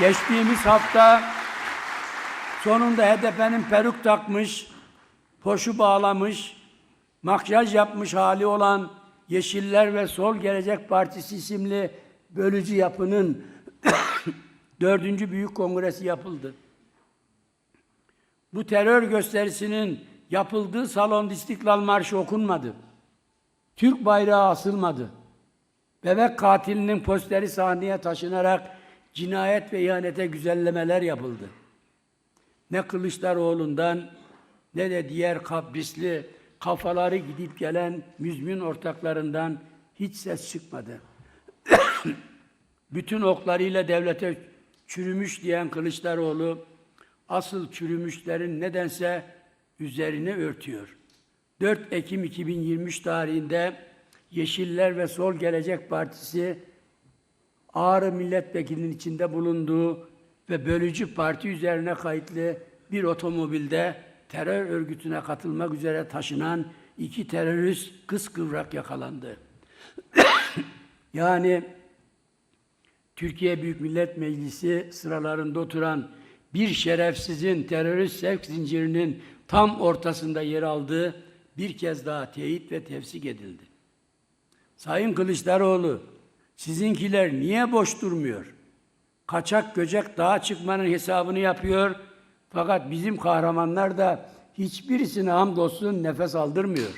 Geçtiğimiz hafta sonunda HDP'nin peruk takmış, poşu bağlamış, makyaj yapmış hali olan Yeşiller ve Sol Gelecek Partisi isimli bölücü yapının dördüncü büyük kongresi yapıldı. Bu terör gösterisinin yapıldığı salonda İstiklal Marşı okunmadı. Türk bayrağı asılmadı. Bebek katilinin posteri sahneye taşınarak cinayet ve ihanete güzellemeler yapıldı. Ne Kılıçdaroğlu'ndan ne de diğer kaprisli kafaları gidip gelen müzmin ortaklarından hiç ses çıkmadı. Bütün oklarıyla devlete çürümüş diyen Kılıçdaroğlu asıl çürümüşlerin nedense üzerine örtüyor. 4 Ekim 2023 tarihinde Yeşiller ve Sol Gelecek Partisi Ağrı Milletvekilinin içinde bulunduğu ve bölücü parti üzerine kayıtlı bir otomobilde terör örgütüne katılmak üzere taşınan iki terörist kıskıvrak yakalandı. yani Türkiye Büyük Millet Meclisi sıralarında oturan bir şerefsizin terörist sevk zincirinin tam ortasında yer aldığı bir kez daha teyit ve tefsik edildi. Sayın Kılıçdaroğlu, sizinkiler niye boş durmuyor? Kaçak göcek dağa çıkmanın hesabını yapıyor. Fakat bizim kahramanlar da hiçbirisine hamdolsun nefes aldırmıyor.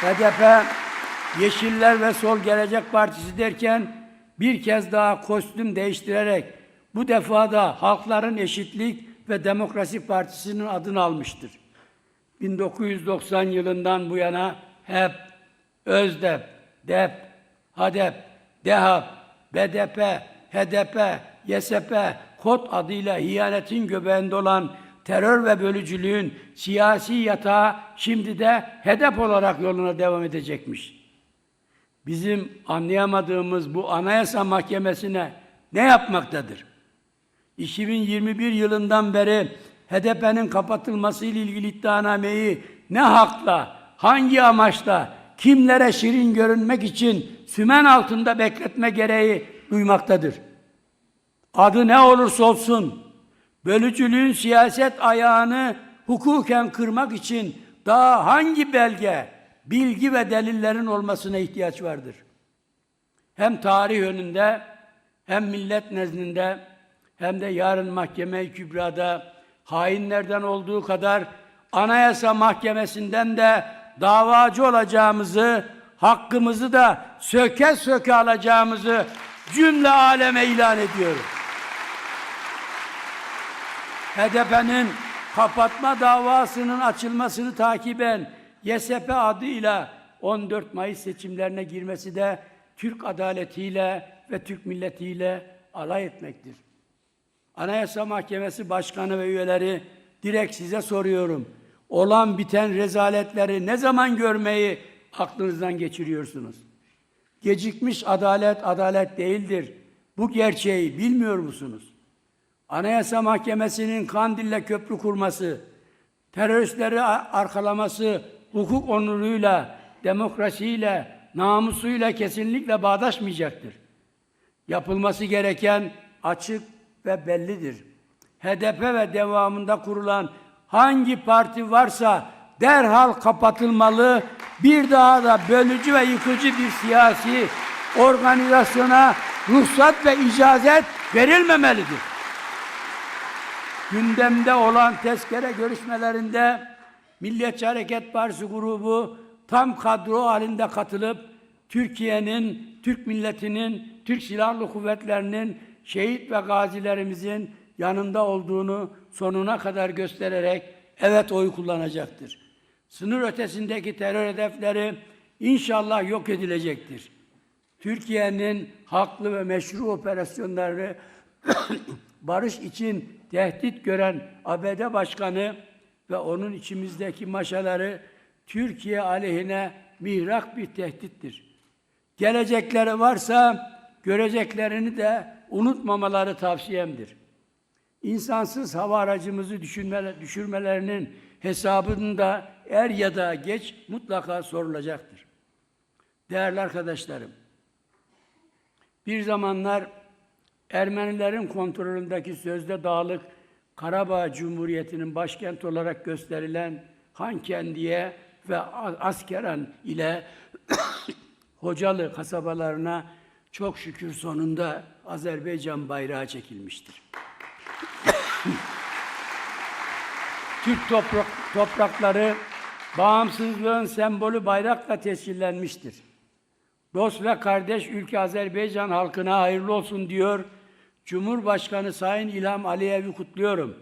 HDP, Yeşiller ve Sol Gelecek Partisi derken bir kez daha kostüm değiştirerek bu defa da Halkların Eşitlik ve Demokrasi Partisi'nin adını almıştır. 1990 yılından bu yana HEP, ÖZDEP, DEP, HADEP, DEHAP, BDP, HDP, YSP, kod adıyla hiyanetin göbeğinde olan terör ve bölücülüğün siyasi yatağı şimdi de hedef olarak yoluna devam edecekmiş. Bizim anlayamadığımız bu Anayasa Mahkemesi'ne ne yapmaktadır? 2021 yılından beri HDP'nin kapatılması ile ilgili iddianameyi ne hakla, hangi amaçla, kimlere şirin görünmek için sümen altında bekletme gereği duymaktadır. Adı ne olursa olsun, bölücülüğün siyaset ayağını hukuken kırmak için daha hangi belge, bilgi ve delillerin olmasına ihtiyaç vardır? Hem tarih önünde, hem millet nezdinde, hem de yarın mahkeme-i kübrada hainlerden olduğu kadar Anayasa Mahkemesi'nden de davacı olacağımızı, hakkımızı da söke söke alacağımızı cümle aleme ilan ediyorum. HDP'nin kapatma davasının açılmasını takiben YSP adıyla 14 Mayıs seçimlerine girmesi de Türk adaletiyle ve Türk milletiyle alay etmektir. Anayasa Mahkemesi Başkanı ve üyeleri direkt size soruyorum. Olan biten rezaletleri ne zaman görmeyi aklınızdan geçiriyorsunuz? Gecikmiş adalet adalet değildir. Bu gerçeği bilmiyor musunuz? Anayasa Mahkemesi'nin Kandil'le köprü kurması, teröristleri arkalaması hukuk onuruyla, demokrasiyle, namusuyla kesinlikle bağdaşmayacaktır. Yapılması gereken açık ve bellidir. HDP ve devamında kurulan hangi parti varsa derhal kapatılmalı, bir daha da bölücü ve yıkıcı bir siyasi organizasyona ruhsat ve icazet verilmemelidir. Gündemde olan tezkere görüşmelerinde Milliyetçi Hareket Partisi grubu tam kadro halinde katılıp Türkiye'nin, Türk milletinin, Türk Silahlı Kuvvetleri'nin şehit ve gazilerimizin yanında olduğunu sonuna kadar göstererek evet oy kullanacaktır. Sınır ötesindeki terör hedefleri inşallah yok edilecektir. Türkiye'nin haklı ve meşru operasyonları barış için tehdit gören ABD Başkanı ve onun içimizdeki maşaları Türkiye aleyhine mihrak bir tehdittir. Gelecekleri varsa göreceklerini de unutmamaları tavsiyemdir. İnsansız hava aracımızı düşünmele, düşürmelerinin hesabını da er ya da geç mutlaka sorulacaktır. Değerli arkadaşlarım, Bir zamanlar Ermenilerin kontrolündeki sözde dağlık Karabağ Cumhuriyeti'nin başkent olarak gösterilen Hankendi'ye ve Askeran ile Hocalı kasabalarına çok şükür sonunda Azerbaycan bayrağı çekilmiştir. Türk toprak, toprakları bağımsızlığın sembolü bayrakla tescillenmiştir. Dost ve kardeş ülke Azerbaycan halkına hayırlı olsun diyor. Cumhurbaşkanı Sayın İlham Aliyev'i kutluyorum.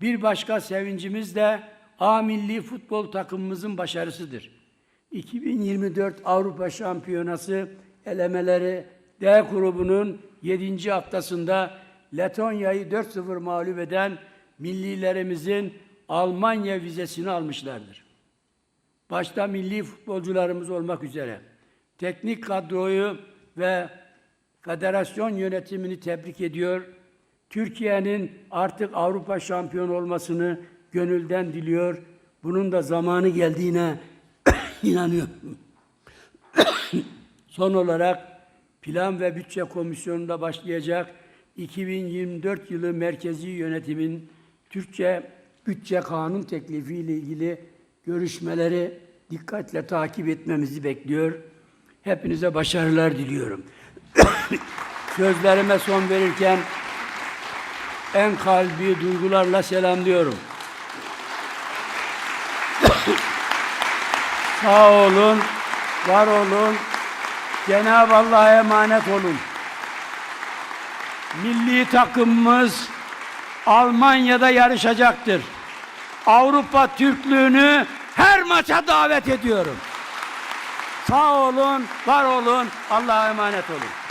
Bir başka sevincimiz de A milli futbol takımımızın başarısıdır. 2024 Avrupa Şampiyonası elemeleri D grubunun 7. haftasında Letonya'yı 4-0 mağlup eden millilerimizin Almanya vizesini almışlardır. Başta milli futbolcularımız olmak üzere teknik kadroyu ve federasyon yönetimini tebrik ediyor. Türkiye'nin artık Avrupa şampiyonu olmasını gönülden diliyor. Bunun da zamanı geldiğine inanıyorum. Son olarak Plan ve Bütçe Komisyonu'nda başlayacak 2024 yılı merkezi yönetimin Türkçe bütçe kanun teklifi ile ilgili görüşmeleri dikkatle takip etmemizi bekliyor. Hepinize başarılar diliyorum. Sözlerime son verirken en kalbi duygularla selamlıyorum. Sağ olun, var olun, Cenab-ı Allah'a emanet olun. Milli takımımız Almanya'da yarışacaktır. Avrupa Türklüğünü her maça davet ediyorum. Sağ olun, var olun, Allah'a emanet olun.